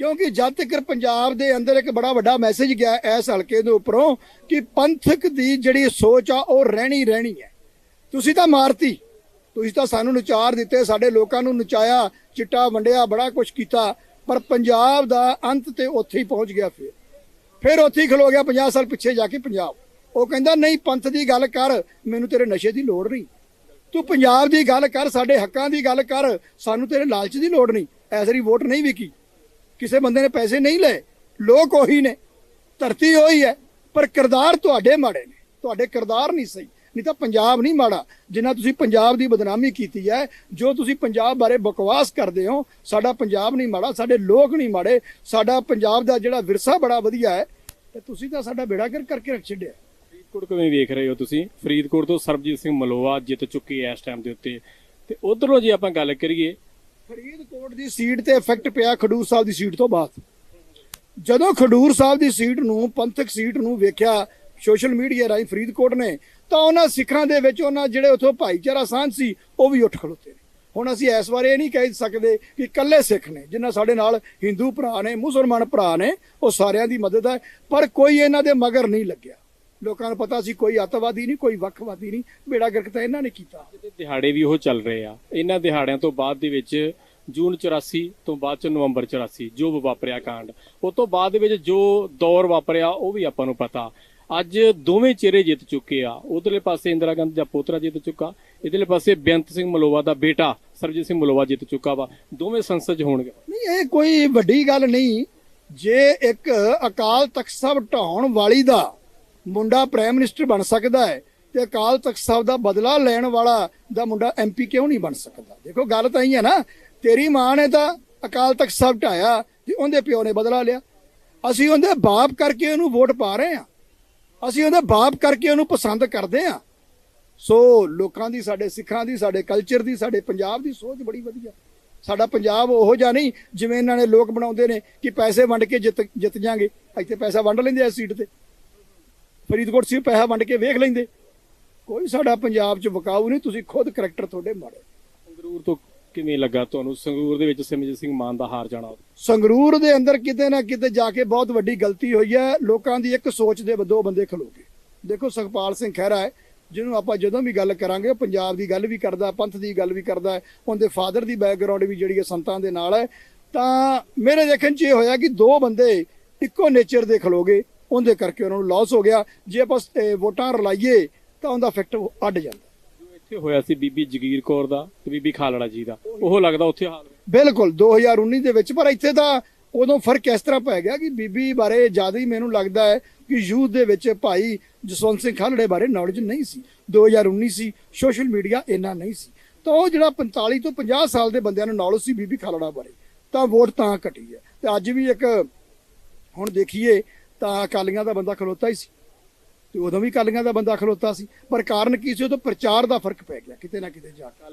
ਕਿਉਂਕਿ ਜਦ ਤੱਕ ਪੰਜਾਬ ਦੇ ਅੰਦਰ ਇੱਕ ਬੜਾ ਵੱਡਾ ਮੈਸੇਜ ਗਿਆ ਇਸ ਹਲਕੇ ਦੇ ਉੱਪਰੋਂ ਕਿ ਪੰਥਕ ਦੀ ਜਿਹੜੀ ਸੋਚ ਆ, ਉਹ ਰਹਿਣੀ ਰਹਿਣੀ ਹੈ। ਤੁਸੀਂ ਤਾਂ ਮਾਰਤੀ। ਤੁਸੀਂ ਤਾਂ ਸਾਨੂੰ ਨਚਾਰ ਦਿੱਤੇ, ਸਾਡੇ ਲੋਕਾਂ ਨੂੰ ਨਚਾਇਆ, ਚਿੱਟਾ ਵੰਡਿਆ, ਬੜਾ ਕੁਝ ਕੀਤਾ। ਪਰ ਪੰਜਾਬ ਦਾ ਅੰਤ ਤੇ ਉੱਥੇ ਹੀ ਪਹੁੰਚ ਗਿਆ ਫਿਰ। ਫਿਰ ਉੱਥੇ ਹੀ ਖਲੋ ਗਿਆ 50 ਸਾਲ ਪਿੱਛੇ ਜਾ ਕੇ ਪੰਜਾਬ। ਉਹ ਕਹਿੰਦਾ, ਨਹੀਂ, ਪੰਥ ਦੀ ਗੱਲ ਕਰ, ਮੈਨੂੰ ਤੇਰੇ ਨਸ਼ੇ ਦੀ ਲੋੜ ਨਹੀਂ। ਤੂੰ ਪੰਜਾਬ ਦੀ ਗੱਲ ਕਰ, ਸਾਡੇ ਹੱਕਾਂ ਦੀ ਗੱਲ ਕਰ, ਸਾਨੂੰ ਤੇਰੇ ਲਾਲਚ ਦੀ ਲੋੜ ਨਹੀਂ। ਐਸਰੀ ਵੋਟ ਨਹੀਂ ਵਿਕੀ। ਕਿਸੇ ਬੰਦੇ ਨੇ ਪੈਸੇ ਨਹੀਂ ਲਏ, ਲੋਕ ਉਹੀ ਨੇ, ਧਰਤੀ ਉਹੀ ਹੈ, ਪਰ ਕਿਰਦਾਰ ਤੁਹਾਡੇ ਮਾੜੇ ਨੇ, ਤੁਹਾਡੇ ਕਿਰਦਾਰ ਨਹੀਂ ਸਹੀ, ਨਹੀਂ ਤਾਂ ਪੰਜਾਬ ਨਹੀਂ ਮਾੜਾ, ਜਿੰਨਾ ਤੁਸੀਂ ਪੰਜਾਬ ਦੀ ਬਦਨਾਮੀ ਕੀਤੀ ਹੈ, ਜੋ ਤੁਸੀਂ ਪੰਜਾਬ ਬਾਰੇ ਬਕਵਾਸ ਕਰਦੇ ਹੋ, ਸਾਡਾ ਪੰਜਾਬ ਨਹੀਂ ਮਾੜਾ, ਸਾਡੇ ਲੋਕ ਨਹੀਂ ਮਾੜੇ, ਸਾਡਾ ਪੰਜਾਬ ਦਾ ਜਿਹੜਾ ਵਿਰਸਾ ਬੜਾ ਵਧੀਆ ਹੈ, ਤੇ ਤੁਸੀਂ ਤਾਂ ਸਾਡਾ ਬੇੜਾ ਕਰ ਕਰਕੇ ਰੱਖ ਛੱਡਿਆ। ਫਰੀਦਕੋਟ ਕਿਵੇਂ ਵੇਖ ਰਹੇ ਹੋ ਤੁਸੀਂ? ਫਰੀਦਕੋਟ ਤੋਂ ਸਰਬਜੀਤ ਸਿੰਘ ਮਲੋਆ ਜਿੱਤ ਚੁੱਕੇ ਹੈ ਇਸ ਟਾਈਮ ਦੇ ਉੱਤੇ। ਤੇ ਉਧਰੋਂ ਜੇ ਆਪਾਂ ਗੱਲ ਕਰੀਏ ਫਰੀਦਕੋਟ ਦੀ ਸੀਟ ਤੇ ਇਫੈਕਟ ਪਿਆ ਖਡੂਰ ਸਾਹਿਬ ਦੀ ਸੀਟ ਤੋਂ ਬਾਅਦ। ਜਦੋਂ ਖਡੂਰ ਸਾਹਿਬ ਦੀ ਸੀਟ ਨੂੰ, ਪੰਥਕ ਸੀਟ ਨੂੰ ਵੇਖਿਆ ਸੋਸ਼ਲ ਮੀਡੀਆ ਰਾਹੀਂ ਫਰੀਦਕੋਟ ਨੇ, ਤਾਂ ਉਹਨਾਂ ਸਿੱਖਾਂ ਦੇ ਵਿੱਚ ਉਹਨਾਂ ਜਿਹੜੇ ਉਥੋਂ ਭਾਈਚਾਰਾ ਸਾਂਝ ਸੀ, ਉਹ ਵੀ ਉੱਠ ਖਲੋਤੇ ਨੇ। ਹੁਣ ਅਸੀਂ ਇਸ ਵਾਰ ਇਹ ਨਹੀਂ ਕਹਿ ਸਕਦੇ ਕਿ ਇਕੱਲੇ ਸਿੱਖ ਨੇ, ਜਿਨ੍ਹਾਂ ਸਾਡੇ ਨਾਲ ਹਿੰਦੂ ਭਰਾ ਨੇ, ਮੁਸਲਮਾਨ ਭਰਾ ਨੇ, ਉਹ ਸਾਰਿਆਂ ਦੀ ਮਦਦ ਹੈ, ਪਰ ਕੋਈ ਇਹਨਾਂ ਦੇ ਮਗਰ ਨਹੀਂ ਲੱਗਿਆ। ਲੋਕਾਂ ਨੂੰ ਪਤਾ ਸੀ ਕੋਈ ਅੱਤਵਾਦੀ ਨਹੀਂ, ਕੋਈ ਵੱਖਵਾਦੀ ਨਹੀਂ, ਬੇੜਾ ਗਰਕ ਤਾਂ ਇਹਨਾਂ ਨੇ ਕੀਤਾ। ਦਿਹਾੜੇ ਵੀ ਉਹ ਚੱਲ ਰਹੇ ਆ। ਇਹਨਾਂ ਦਿਹਾੜਿਆਂ ਤੋਂ ਬਾਅਦ ਦੇ ਵਿੱਚ ਜੂਨ 84 ਤੋਂ ਬਾਅਦ ਚ ਨਵੰਬਰ 84 ਜੋ ਵਾਪਰਿਆ ਕਾਂਡ ਉਸ ਤੋਂ ਬਾਅਦ ਦੇ ਵਿੱਚ ਜੋ ਦੌਰ ਵਾਪਰਿਆ, ਉਹ ਵੀ ਆਪਾਂ ਨੂੰ ਪਤਾ। ਅੱਜ ਦੋਵੇਂ ਚਿਹਰੇ ਜਿੱਤ ਚੁੱਕੇ ਆ। ਉਧਰਲੇ ਪਾਸੇ ਇੰਦਰਾ ਗਾਂਧੀ ਦਾ ਪੋਤਰਾ ਜਿੱਤ ਚੁੱਕਾ, ਇਧਰਲੇ ਪਾਸੇ ਬੇਅੰਤ ਸਿੰਘ ਮਲੋਵਾ ਦਾ ਬੇਟਾ ਸਰਜੀਤ ਸਿੰਘ ਮਲੋਵਾ ਜਿੱਤ ਚੁੱਕਾ ਵਾ। ਦੋਵੇਂ ਸੰਸਦ 'ਚ ਹੋਣਗੇ। ਨਹੀਂ, ਇਹ ਕੋਈ ਵੱਡੀ ਗੱਲ ਨਹੀਂ। ਜੇ ਇੱਕ ਅਕਾਲ ਤਖਤ ਸਾਹਿਬ ਢਾਉਣ ਵਾਲੀ ਦਾ ਮੁੰਡਾ ਪ੍ਰਾਈਮ ਮਿਨਿਸਟਰ ਬਣ ਸਕਦਾ ਹੈ ਤੇ ਅਕਾਲ ਤਖਤ ਸਾਹਿਬ ਦਾ ਬਦਲਾ ਲੈਣ ਵਾਲਾ ਦਾ ਮੁੰਡਾ ਐਮਪੀ ਕਿਉਂ ਨਹੀਂ ਬਣ ਸਕਦਾ? ਦੇਖੋ, ਗੱਲ ਤਾਂ ਹੀ ਹੈ ਨਾ, ਤੇਰੀ ਮਾਂ ਨੇ ਤਾਂ ਅਕਾਲ ਤਖਤ ਸਾਹਿਬ ਢਾਇਆ ਤੇ ਉਹਦੇ ਪਿਓ ਨੇ ਬਦਲਾ ਲਿਆ। ਅਸੀਂ ਉਹਦੇ ਬਾਪ ਕਰਕੇ ਉਹਨੂੰ ਵੋਟ ਪਾ ਰਹੇ ਹਾਂ। ਅਸੀਂ ਉਹਦੇ ਬਾਪ ਕਰਕੇ ਉਹਨੂੰ ਪਸੰਦ ਕਰਦੇ ਹਾਂ। ਸੋ ਲੋਕਾਂ ਦੀ, ਸਾਡੇ ਸਿੱਖਾਂ ਦੀ, ਸਾਡੇ ਕਲਚਰ ਦੀ, ਸਾਡੇ ਪੰਜਾਬ ਦੀ ਸੋਚ ਬੜੀ ਵਧੀਆ। ਸਾਡਾ ਪੰਜਾਬ ਉਹੋ ਜਿਹਾ ਨਹੀਂ ਜਿਵੇਂ ਇਹਨਾਂ ਨੇ ਲੋਕ ਬਣਾਉਂਦੇ ਨੇ ਕਿ ਪੈਸੇ ਵੰਡ ਕੇ ਜਿੱਤ ਜਿੱਤ ਜਾਾਂਗੇ ਇੱਥੇ ਪੈਸਾ ਵੰਡ ਲੈਂਦੇ ਆ ਇਸ ਸੀਟ ਤੇ। ਫਰੀਦਕੋਟ ਸੀ ਪੈਸਾ ਵੰਡ ਕੇ ਵੇਖ ਲੈਂਦੇ। ਕੋਈ ਸਾਡਾ ਪੰਜਾਬ 'ਚ ਵਕਾਊ ਨਹੀਂ ਤੁਸੀਂ ਖੁਦ ਕਰੈਕਟਰ ਤੁਹਾਡੇ ਮਾੜੇ। ਸੰਗਰੂਰ ਤੋਂ ਕਿਵੇਂ ਲੱਗਾ ਤੁਹਾਨੂੰ? ਸੰਗਰੂਰ ਦੇ ਵਿੱਚ ਸਿਮਰਜੀਤ ਸਿੰਘ ਮਾਨ ਦਾ ਹਾਰ ਜਾਣਾ। ਸੰਗਰੂਰ ਦੇ ਅੰਦਰ ਕਿਤੇ ਨਾ ਕਿਤੇ ਜਾ ਕੇ ਬਹੁਤ ਵੱਡੀ ਗਲਤੀ ਹੋਈ ਹੈ। ਲੋਕਾਂ ਦੀ ਇੱਕ ਸੋਚ ਦੇ ਦੋ ਬੰਦੇ ਖਲੋ ਗਏ। ਦੇਖੋ ਸੁਖਪਾਲ ਸਿੰਘ ਖਹਿਰਾ ਹੈ ਜਿਹਨੂੰ ਆਪਾਂ ਜਦੋਂ ਵੀ ਗੱਲ ਕਰਾਂਗੇ ਪੰਜਾਬ ਦੀ ਗੱਲ ਵੀ ਕਰਦਾ ਪੰਥ ਦੀ ਗੱਲ ਵੀ ਕਰਦਾ ਉਹਦੇ ਫਾਦਰ ਦੀ ਬੈਕਗ੍ਰਾਉਂਡ ਵੀ ਜਿਹੜੀ ਹੈ ਸੰਤਾਂ ਦੇ ਨਾਲ ਹੈ। ਤਾਂ ਮੇਰੇ ਦੇਖਣ 'ਚ ਇਹ ਹੋਇਆ ਕਿ ਦੋ ਬੰਦੇ ਇੱਕੋ ਨੇਚਰ ਦੇ ਖਲੋਗੇ ਉਹਦੇ ਕਰਕੇ ਉਹਨਾਂ ਨੂੰ ਲਾਸ ਹੋ ਗਿਆ। ਜੇ ਆਪਾਂ ਵੋਟਾਂ ਰਲਾਈਏ ਤਾਂ ਉਹਦਾ ਇਫੈਕਟ ਅੱਡ ਜਾਂਦਾ। ਇੱਥੇ ਹੋਇਆ ਸੀ ਬੀਬੀ ਜਗੀਰ ਕੌਰ ਦਾ ਤੇ ਬੀਬੀ ਖਾਲੜਾ ਜੀ ਦਾ ਉਹ ਲੱਗਦਾ ਉੱਥੇ ਹਾਲ। ਬਿਲਕੁਲ 2019 ਦੇ ਵਿੱਚ ਪਰ ਇੱਥੇ ਤਾਂ ਉਦੋਂ ਫ਼ਰਕ ਇਸ ਤਰ੍ਹਾਂ ਪੈ ਗਿਆ ਕਿ ਬੀਬੀ ਬਾਰੇ ਜ਼ਿਆਦਾ ਹੀ ਮੈਨੂੰ ਲੱਗਦਾ ਹੈ ਕਿ ਯੂਥ ਦੇ ਵਿੱਚ ਭਾਈ ਜਸਵੰਤ ਸਿੰਘ ਖਾਲੜੇ ਬਾਰੇ ਨੌਲੇਜ ਨਹੀਂ ਸੀ। 2019 ਸੀ ਸੋਸ਼ਲ ਮੀਡੀਆ ਇੰਨਾ ਨਹੀਂ ਸੀ। ਤਾਂ ਉਹ ਜਿਹੜਾ 45 ਤੋਂ 50 ਸਾਲ ਦੇ ਬੰਦਿਆਂ ਨੂੰ ਨੌਲੇਜ ਸੀ ਬੀਬੀ ਖਾਲੜਾ ਬਾਰੇ ਤਾਂ ਵੋਟ ਤਾਂ ਘਟੀ ਹੈ। ਤੇ ਅੱਜ ਵੀ ਇੱਕ ਹੁਣ ਦੇਖੀਏ ਤਾਂ ਅਕਾਲੀਆਂ ਦਾ ਬੰਦਾ ਖਲੋਤਾ ਹੀ ਸੀ। ਤੇ ਉਦੋਂ ਵੀ ਅਕਾਲੀਆਂ ਦਾ ਬੰਦਾ ਖਲੋਤਾ ਸੀ, ਪਰ ਕਾਰਨ ਕੀ ਸੀ? ਉਦੋਂ ਪ੍ਰਚਾਰ ਦਾ ਫ਼ਰਕ ਪੈ ਗਿਆ, ਕਿਤੇ ਨਾ ਕਿਤੇ ਜਾ ਕੇ।